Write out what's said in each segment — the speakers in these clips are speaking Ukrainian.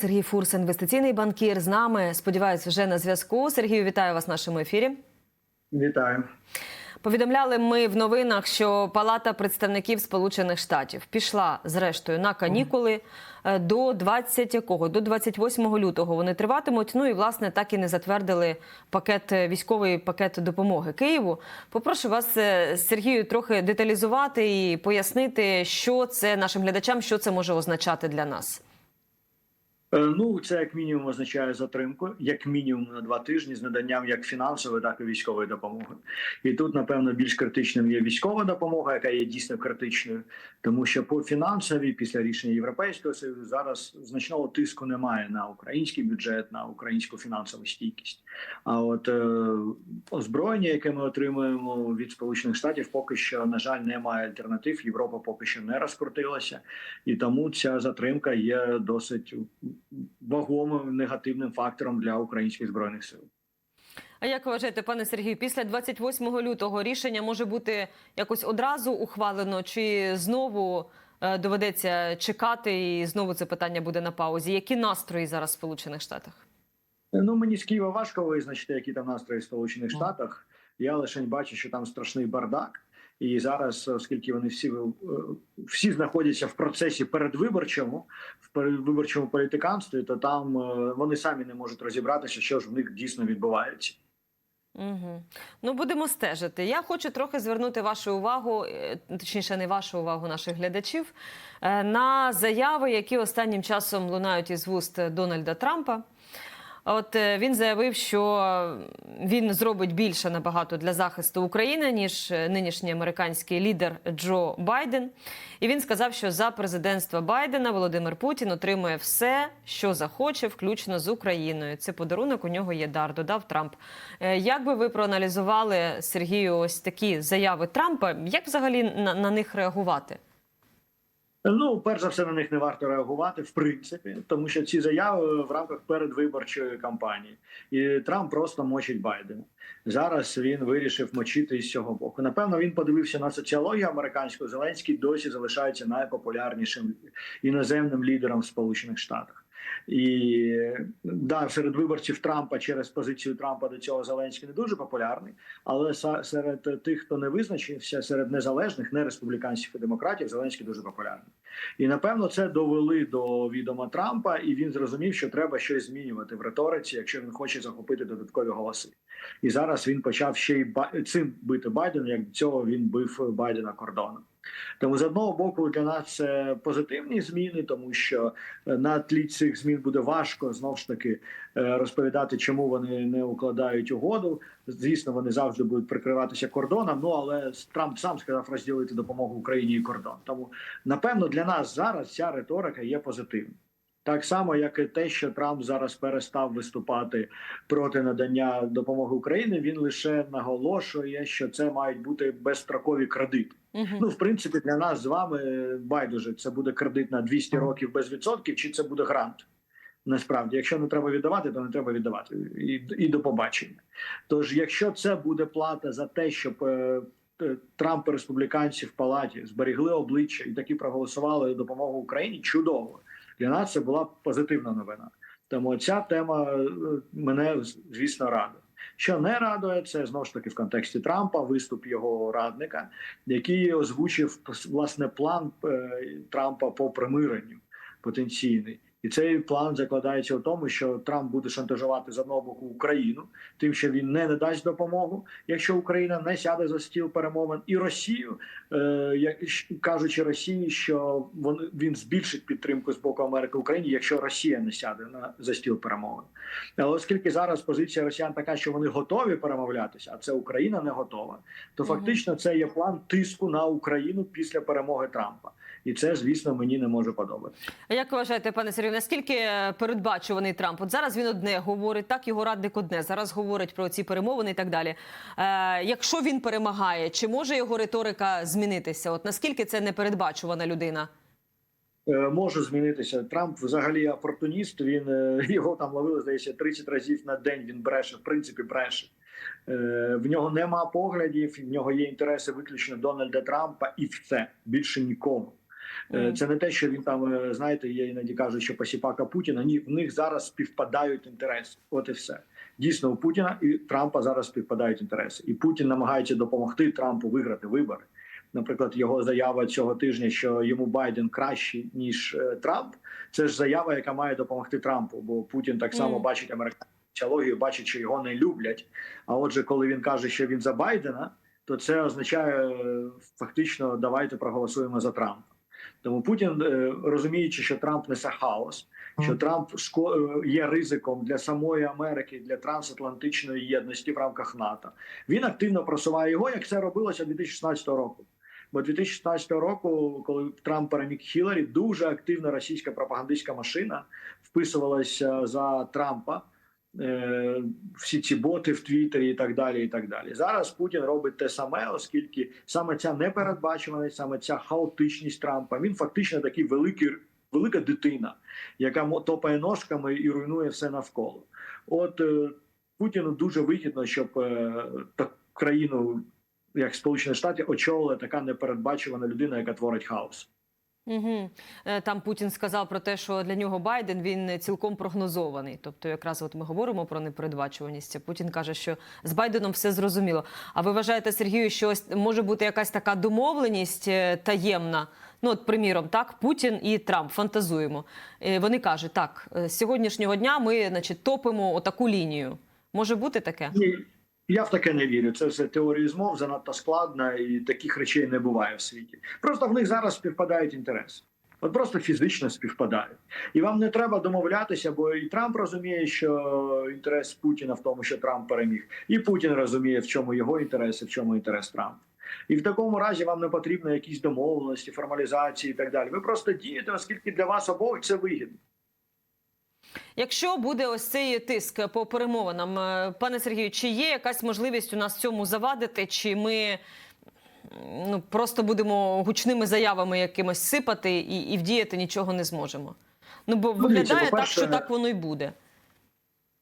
Сергій Фурс, інвестиційний банкір, з нами. Сподіваюся, вже на зв'язку. Сергію, вітаю вас в нашому ефірі. Вітаю. Повідомляли ми в новинах, що Палата представників Сполучених Штатів пішла зрештою на канікули е, до 20 якого до 28 лютого. Вони триватимуть. Ну і власне так і не затвердили пакет е, військовий пакет допомоги Києву. Попрошу вас, е, Сергію, трохи деталізувати і пояснити, що це нашим глядачам, що це може означати для нас. Е, Ну, це як мінімум означає затримку, як мінімум на два тижні з наданням як фінансової, так і військової допомоги. І тут, напевно, більш критичним є військова допомога, яка є дійсно критичною, тому що по фінансовій, після рішення Європейського союзу, зараз значного тиску немає на український бюджет, на українську фінансову стійкість. А от е, озброєння, яке ми отримуємо від Сполучених Штатів, поки що на жаль немає альтернатив. Європа поки що не розкрутилася, і тому ця затримка є досить вагомим негативним фактором для українських збройних сил. А як вважаєте, пане Сергію, після 28 лютого рішення може бути якось одразу ухвалено, чи знову е, доведеться чекати, і знову це питання буде на паузі? Які настрої зараз в Сполучених Штатах? Ну мені з Києва важко визначити, які там настрої в Сполучених Штатах. Я лише бачу, що там страшний бардак. І зараз, оскільки вони всі е, всі знаходяться в процесі передвиборчому, в передвиборчому політиканстві, то там е, вони самі не можуть розібратися, що ж в них дійсно відбувається. Угу. Ну, будемо стежити. Я хочу трохи звернути вашу увагу, е, точніше, не вашу увагу наших глядачів, е, на заяви, які останнім часом лунають із вуст Дональда Трампа. От е, він заявив, що він зробить більше набагато для захисту України ніж е, нинішній американський лідер Джо Байден. І він сказав, що за президентства Байдена Володимир Путін отримує все, що захоче, включно з Україною. Це подарунок у нього є дар. Додав Трамп. Е, Як би ви проаналізували Сергію ось такі заяви Трампа? Як взагалі на, на них реагувати? Ну, перш за все, на них не варто реагувати, в принципі, тому що ці заяви в рамках передвиборчої кампанії, і Трамп просто мочить Байдена. Зараз він вирішив мочити із цього боку. Напевно, він подивився на соціологію американську. Зеленський досі залишається найпопулярнішим іноземним лідером в Сполучених Штатах. І да, серед виборців Трампа через позицію Трампа до цього Зеленський не дуже популярний, але серед тих, хто не визначився, серед незалежних, не республіканців і демократів, Зеленський дуже популярний. І напевно це довели до відома Трампа, і він зрозумів, що треба щось змінювати в риториці, якщо він хоче захопити додаткові голоси. І зараз він почав ще й цим бити Байдена, як до цього він бив Байдена кордоном. Тому з одного боку для нас це позитивні зміни, тому що на тлі цих змін буде важко знов ж таки розповідати, чому вони не укладають угоду. Звісно, вони завжди будуть прикриватися кордоном. Ну але Трамп сам сказав розділити допомогу Україні і кордон. Тому напевно для нас зараз ця риторика є позитивною. Так само, як і те, що Трамп зараз перестав виступати проти надання допомоги Україні, він лише наголошує, що це мають бути безстрокові кредити. Ну, в принципі, для нас з вами байдуже це буде кредит на 200 uh років без відсотків, чи це буде грант. Насправді, якщо не треба віддавати, то не треба віддавати і і до побачення. Тож, якщо це буде плата за те, щоб е, Трамп і республіканці в палаті зберегли обличчя і таки проголосували допомогу Україні, чудово для нас це була позитивна новина. Тому ця тема мене звісно радує. Що не радує, це знову ж таки в контексті Трампа виступ його радника, який озвучив власне план Трампа по примиренню потенційний. І цей план закладається в тому, що Трамп буде шантажувати з одного боку Україну, тим, що він не надасть допомогу, якщо Україна не сяде за стіл перемовин, і Росію, е, кажучи Росії, що він, він збільшить підтримку з боку Америки Україні, якщо Росія не сяде на за стіл перемовин. Але оскільки зараз позиція Росіян така, що вони готові перемовлятися, а це Україна не готова, то фактично це є план тиску на Україну після перемоги Трампа. І це, звісно, мені не може подобатися. А як вважаєте, пане Сергію, наскільки передбачуваний Трамп? От зараз він одне говорить, так його радник одне. Зараз говорить про ці перемовини і так далі. Е, Якщо він перемагає, чи може його риторика змінитися? От наскільки це непередбачувана людина? Може змінитися Трамп взагалі опортуніст. Він його там ловили здається 30 разів на день. Він бреше, в принципі, бреше. В нього нема поглядів, в нього є інтереси виключно Дональда Трампа, і все більше нікому. Е. Це не те, що він там, е, знаєте, є іноді кажуть, що посіпака Путіна. Ні, в них зараз співпадають інтереси. От і все. Дійсно, у Путіна і Трампа зараз співпадають інтереси. І Путін намагається допомогти Трампу виграти вибори. Наприклад, його заява цього тижня, що йому Байден кращий ніж е, Трамп. Це ж заява, яка має допомогти Трампу, бо Путін так само Мгм. бачить американську соціологію, бачить, що його не люблять. А отже, коли він каже, що він за Байдена, то це означає фактично давайте проголосуємо за Трампа. Тому Путін, е, розуміючи, що Трамп несе хаос, що Трамп е, є ризиком для самої Америки, для трансатлантичної єдності в рамках НАТО, він активно просуває його, як це робилося 2016 року. Бо 2016 року, коли Трамп переміг Хіларі, дуже активна російська пропагандистська машина вписувалася за Трампа. Е, Всі ці боти в Твіттері і так далі. І так далі. Зараз Путін робить те саме, оскільки саме ця непередбачуваність, саме ця хаотичність Трампа, він фактично такий великий, велика дитина, яка топає ножками і руйнує все навколо. От е, Путіну дуже вигідно, щоб е, так країну, як Сполучені Штати, очолила така непередбачувана людина, яка творить хаос. Угу. Там Путін сказав про те, що для нього Байден він цілком прогнозований. Тобто, якраз от ми говоримо про непередбачуваність. Путін каже, що з Байденом все зрозуміло. А ви вважаєте, Сергію, що ось може бути якась така домовленість е, таємна? Ну, от, приміром, так, Путін і Трамп фантазуємо. Е, Вони кажуть, так, з сьогоднішнього дня ми, значить, топимо отаку лінію. Може бути таке? Ні, я в таке не вірю. Це все теорії змов занадто складно, і таких речей не буває в світі. Просто в них зараз співпадають інтереси. От просто фізично співпадають. І вам не треба домовлятися, бо і Трамп розуміє, що інтерес Путіна в тому, що Трамп переміг, і Путін розуміє, в чому його інтерес, і в чому інтерес Трампа. І в такому разі вам не потрібно якісь домовленості, формалізації і так далі. Ви просто дієте, оскільки для вас обох це вигідно. Якщо буде ось цей тиск по перемовинам, е, пане Сергію, чи є якась можливість у нас цьому завадити, чи ми ну, просто будемо гучними заявами якимось сипати і, і вдіяти нічого не зможемо? Ну бо Ну, виглядає так, що так воно й буде.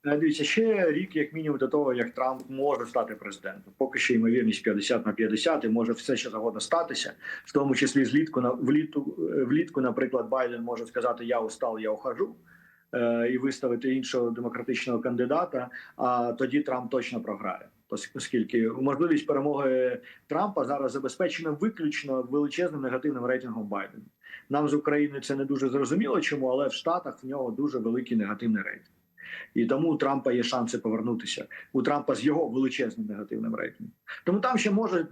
Е, Дивіться, ще рік, як мінімум, до того, як Трамп може стати президентом. Поки що ймовірність 50 на 50, і може все що завгодно статися, в тому числі злітку на влітку, е, влітку, наприклад, Байден може сказати Я устал, я ухожу. Е, І виставити іншого демократичного кандидата, а тоді Трамп точно програє. Ос- Оскільки можливість перемоги Трампа зараз забезпечена виключно величезним негативним рейтингом Байдена. Нам з України це не дуже зрозуміло, чому, але в Штатах в нього дуже великий негативний рейтинг. І тому у Трампа є шанси повернутися. У Трампа з його величезним негативним рейтингом. Тому там ще може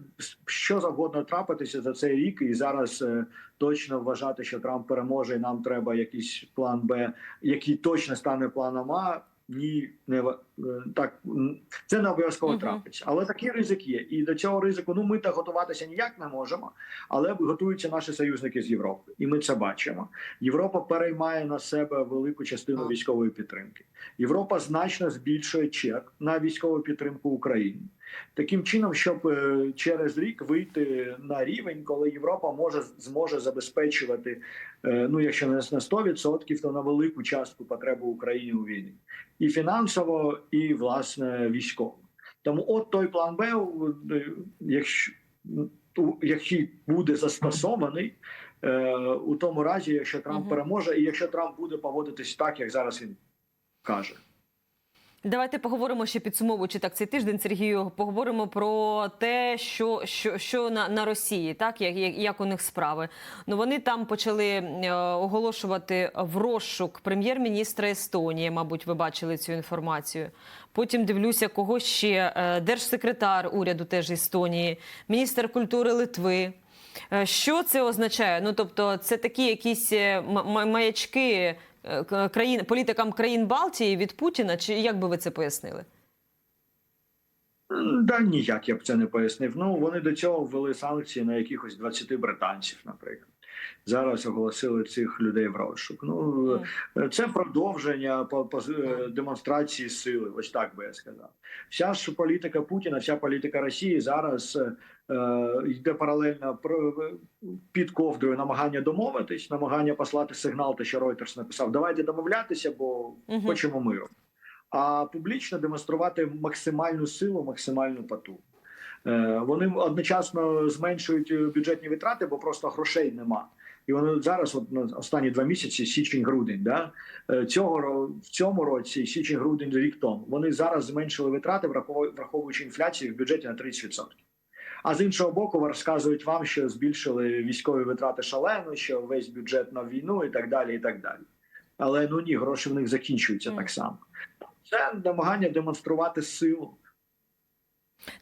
що завгодно трапитися за цей рік, і зараз е, точно вважати, що Трамп переможе, і нам треба якийсь план Б, який точно стане планом А. Ні, не е, так це не обов'язково Мгм. трапиться. Але такий ризик є. І до цього ризику ну ми так готуватися ніяк не можемо, але готуються наші союзники з Європи, і ми це бачимо. Європа переймає на себе велику частину військової підтримки. Європа значно збільшує чек на військову підтримку України. Таким чином, щоб е, через рік вийти на рівень, коли Європа може зможе забезпечувати, е, ну якщо не на 100%, то на велику частку потребу України у війні, і фінансово, і власне військово. Тому, от той план Б, е, якщо який буде застосований е, у тому разі, якщо Трамп переможе, і якщо Трамп буде поводитись так, як зараз він каже. Давайте поговоримо ще підсумовуючи так цей тиждень, Сергію. Поговоримо про те, що, що, що на, на Росії, так як, як, у них справи. Ну вони там почали е, оголошувати в розшук прем'єр-міністра Естонії. Мабуть, ви бачили цю інформацію. Потім дивлюся, кого ще Е, держсекретар уряду теж Естонії, міністр культури Литви. Е, Що це означає? Ну тобто, це такі якісь маячки країн політикам країн Балтії від Путіна, чи як би ви це пояснили? Да ніяк я б це не пояснив. Ну вони до цього ввели санкції на якихось 20 британців, наприклад. Зараз оголосили цих людей в розшук. Ну це продовження е, демонстрації сили. Ось так би я сказав. Вся ж політика Путіна, вся політика Росії зараз е, йде паралельно під ковдрою намагання домовитись, намагання послати сигнал, те, що Reuters написав. Давайте домовлятися, бо хочемо миру. А публічно демонструвати максимальну силу, максимальну потугу. Е, Вони одночасно зменшують е, бюджетні витрати, бо просто грошей нема І вони зараз, от на останні два місяці, січень-грудень, да е, цього в цьому році, січень-грудень, рік тому, вони зараз зменшили витрати, врахову- враховуючи інфляцію в бюджеті на 30%. А з іншого боку, розказують вам, що збільшили військові витрати шалено, що весь бюджет на війну і так далі. і так далі. Але ну ні, гроші в них закінчуються Мгм. так само. Це намагання демонструвати силу.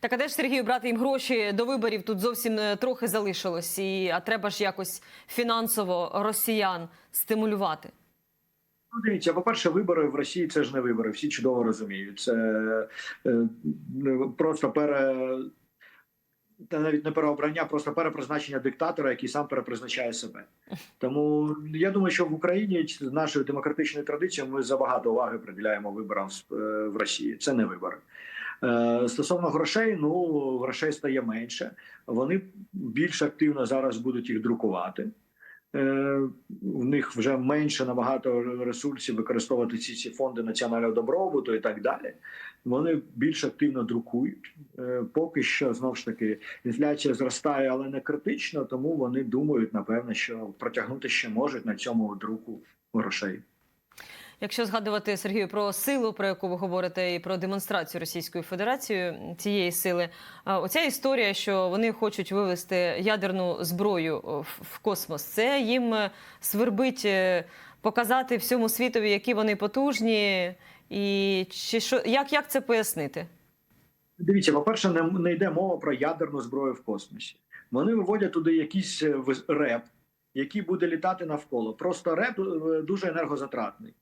Так а де ж Сергію брати їм гроші до виборів? Тут зовсім е, трохи залишилось, і а треба ж якось фінансово росіян стимулювати. Ну, дивіться, по-перше, вибори в Росії це ж не вибори. Всі чудово розуміють. Це е, просто пере. Та навіть не переобрання, просто перепризначення диктатора, який сам перепризначає себе. Тому я думаю, що в Україні з нашою демократичною традицією ми забагато уваги приділяємо виборам в- е, в Росії. Це не вибори. Е, Стосовно грошей, ну грошей стає менше. Вони більш активно зараз будуть їх друкувати. Е, В них вже менше набагато ресурсів використовувати ці, ці фонди національного добробуту і так далі. Вони більш активно друкують. Е, Поки що знов ж таки інфляція зростає, але не критично, тому вони думають, напевно, що протягнути ще можуть на цьому друку грошей. Якщо згадувати Сергію про силу, про яку ви говорите, і про демонстрацію Російською Федерацією цієї сили, оця історія, що вони хочуть вивести ядерну зброю в- космос, це їм е, свербить е, показати всьому світові, які вони потужні, і чи що як, як це пояснити? Дивіться, по-перше, не, не йде мова про ядерну зброю в космосі. Вони виводять туди якийсь е, реп, який буде літати навколо. Просто реп дуже енергозатратний.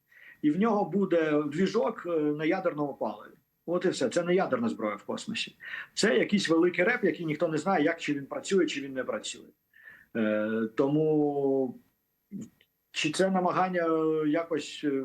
І в нього буде двіжок е, на ядерному паливі. От і все. Це не ядерна зброя в космосі. Це якийсь великий реп, який ніхто не знає, як чи він працює, чи він не працює. Е, тому чи це намагання е, якось. е,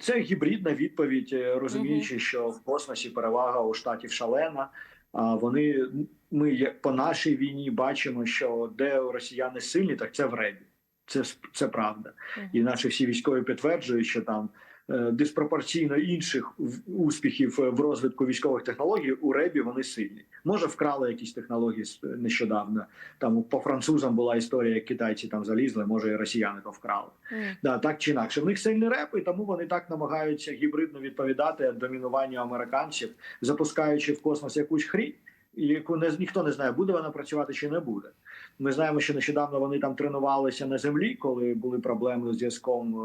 Це гібридна відповідь, розуміючи, що в космосі перевага у штатів шалена. А вони ми по нашій війні бачимо, що де росіяни сильні, так це в ребі. Це це правда. І наші всі військові підтверджують, що там е, диспропорційно інших успіхів е, в розвитку військових технологій у ребі вони сильні. Може, вкрали якісь технології нещодавно. Там по французам була історія, як китайці там залізли, може і росіяни то вкрали. Мгм. Да, так чи інакше. В них сильний реп, і тому вони так намагаються гібридно відповідати домінуванню американців, запускаючи в космос якусь хрінь, яку не ніхто не знає, буде вона працювати чи не буде. Ми знаємо, що нещодавно вони там тренувалися на землі, коли були проблеми з зв'язком е,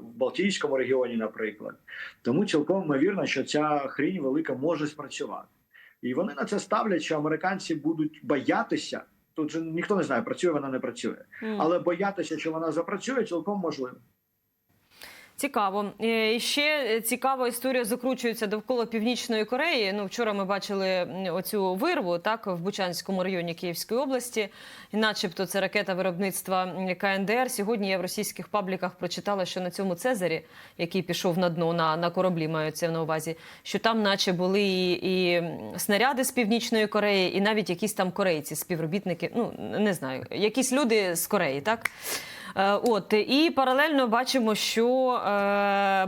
в Балтійському регіоні, наприклад. Тому цілком ймовірно, що ця хрінь велика може спрацювати. І вони на це ставлять, що американці будуть боятися. Тут же ніхто не знає, працює вона не працює, Мгм. але боятися, що вона запрацює, цілком можливо. Цікаво. Е, І ще цікава історія закручується довкола Північної Кореї. Ну, вчора ми бачили оцю вирву так в Бучанському районі Київської області, і начебто це ракета виробництва КНДР. Сьогодні я в російських пабліках прочитала, що на цьому Цезарі, який пішов на дно на, на кораблі, маються на увазі, що там, наче були і, і снаряди з Північної Кореї, і навіть якісь там корейці, співробітники. Ну не знаю, якісь люди з Кореї, так. Е, От і паралельно бачимо, що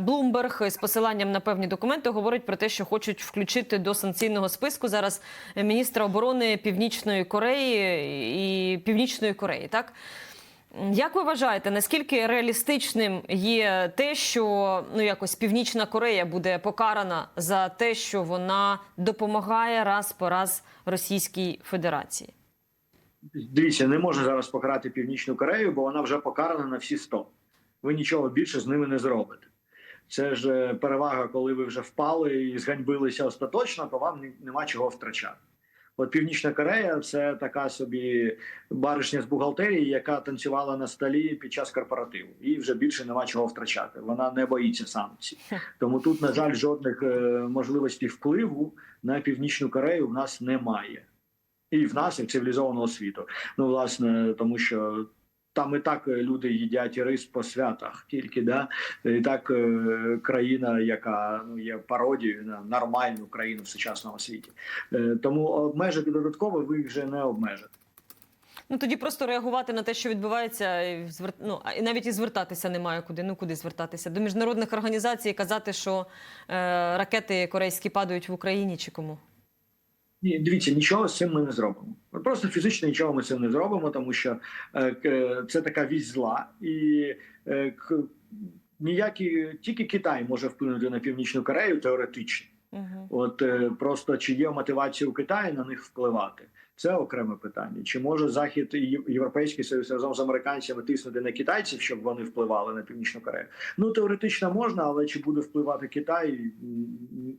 Блумберг з посиланням на певні документи говорить про те, що хочуть включити до санкційного списку зараз міністра оборони Північної Кореї і Північної Кореї. Так як ви вважаєте, наскільки реалістичним є те, що ну якось Північна Корея буде покарана за те, що вона допомагає раз по раз Російській Федерації? Дивіться, не можна зараз покарати Північну Корею, бо вона вже покарана на всі 100. Ви нічого більше з ними не зробите. Це ж е, перевага, коли ви вже впали і зганьбилися остаточно, то вам нема чого втрачати. От Північна Корея це така собі баришня з бухгалтерії, яка танцювала на столі під час корпоративу. Їй вже більше нема чого втрачати. Вона не боїться санкцій. Тому тут, на жаль, жодних е, можливостей впливу на Північну Корею в нас немає. І в нас, і в цивілізованого світу. Ну, власне, тому що там і так люди їдять рис по святах, тільки да і так е, країна, яка ну є пародією на нормальну країну в сучасному світі. Е, тому обмежити додатково ви їх вже не обмежите. Ну тоді просто реагувати на те, що відбувається, і звер... ну, і навіть і звертатися немає куди. Ну куди звертатися? До міжнародних організацій казати, що е, ракети корейські падають в Україні чи кому? Ні, дивіться, нічого з цим ми не зробимо. От Просто фізично нічого ми з цим не зробимо, тому що е, це така вісь зла, і е, к- ніякі тільки Китай може вплинути на північну Корею теоретично. Угу. От е, просто чи є мотивація у Китаї на них впливати? Це окреме питання. Чи може Захід і Європейський Союз разом з американцями тиснути на китайців, щоб вони впливали на північну Корею? Ну теоретично можна, але чи буде впливати Китай,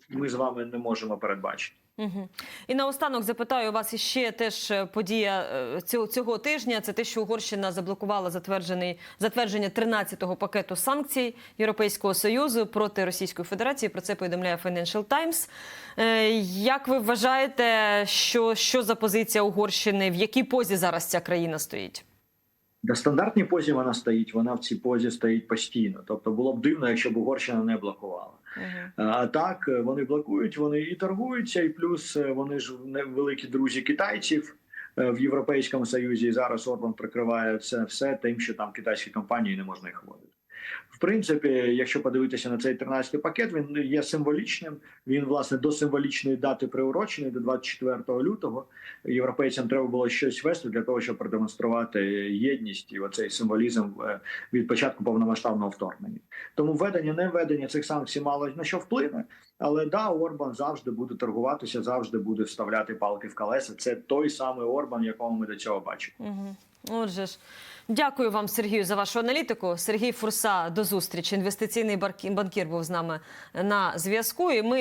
ми з вами не можемо передбачити. Угу. І наостанок запитаю вас іще теж е, подія е, цього, тижня. Це те, що Угорщина заблокувала затверджений затвердження 13-го пакету санкцій Європейського союзу проти Російської Федерації. Про це повідомляє Financial Times. Е, Як ви вважаєте, що, що за позиція Угорщини? В якій позі зараз ця країна стоїть? На стандартній позі вона стоїть, вона в цій позі стоїть постійно. Тобто було б дивно, якщо б Угорщина не блокувала. Угу. А так е, вони блокують, вони і торгуються, і плюс е, вони ж великі друзі китайців е, в Європейському Союзі. І зараз Орбан прикриває це все тим, що там китайські компанії не можна їх вводити. Принципі, якщо подивитися на цей 13-й пакет, він є символічним. Він власне до символічної дати приурочений до 24 лютого. Європейцям треба було щось вести для того, щоб продемонструвати єдність і оцей символізм е, від початку повномасштабного вторгнення. Тому введення, не введення цих санкцій мало на що вплине. Але да, Орбан завжди буде торгуватися, завжди буде вставляти палки в колеса. Це той самий Орбан, якого ми до цього бачимо. Угу. Отже ж, дякую вам, Сергію, за вашу аналітику. Сергій Фурса, до зустрічі. Інвестиційний банкір був з нами на зв'язку. І ми